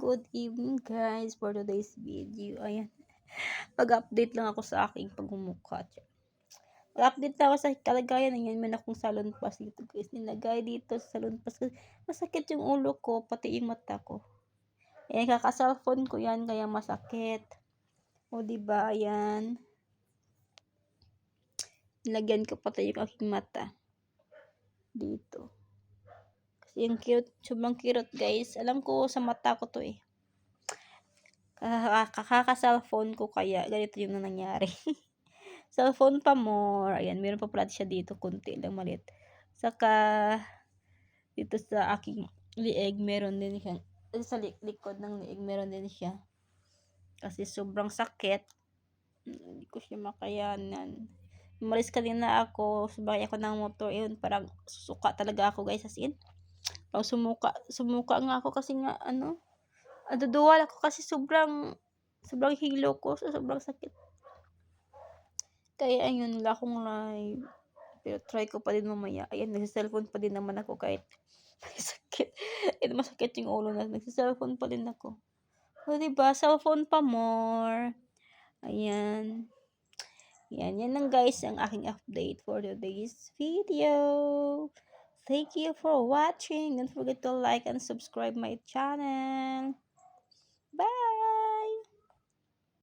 good evening guys for today's video. Ayan. Pag-update lang ako sa aking pagmumukha. Pag-update lang ako sa kalagayan. Ayan, man akong salon pass dito guys. Nilagay dito sa salon pass. Kasi Masakit yung ulo ko, pati yung mata ko. Ayan, kaka-cellphone ko yan, kaya masakit. O, diba? Ayan. Nilagyan ko pati yung aking mata. Dito. Yung cute, sobrang cute guys. Alam ko sa mata ko to eh. Kakaka-cellphone ko kaya ganito yung nangyari. cellphone pa more. Ayan, meron pa pala siya dito. Kunti lang malit. Saka, dito sa aking lieg, meron din siya. eh, Sa li- likod ng lieg, meron din siya. Kasi sobrang sakit. Hindi ko siya makayanan. Umalis kanina ako, subay ako ng motor, yun, parang susuka talaga ako guys, as in. Parang sumuka, sumuka nga ako kasi nga, ano, aduduwal ako kasi sobrang, sobrang hilo ko, so sobrang sakit. Kaya ayun, wala akong live. Pero try ko pa din mamaya. Ayan, nagsiselfone pa din naman ako kahit may sakit. Ayun, masakit yung ulo na. Nagsiselfone pa din ako. O, diba? Cellphone pa more. Ayan. Yan, yan lang guys ang aking update for today's video. Thank you for watching. Don't forget to like and subscribe my channel.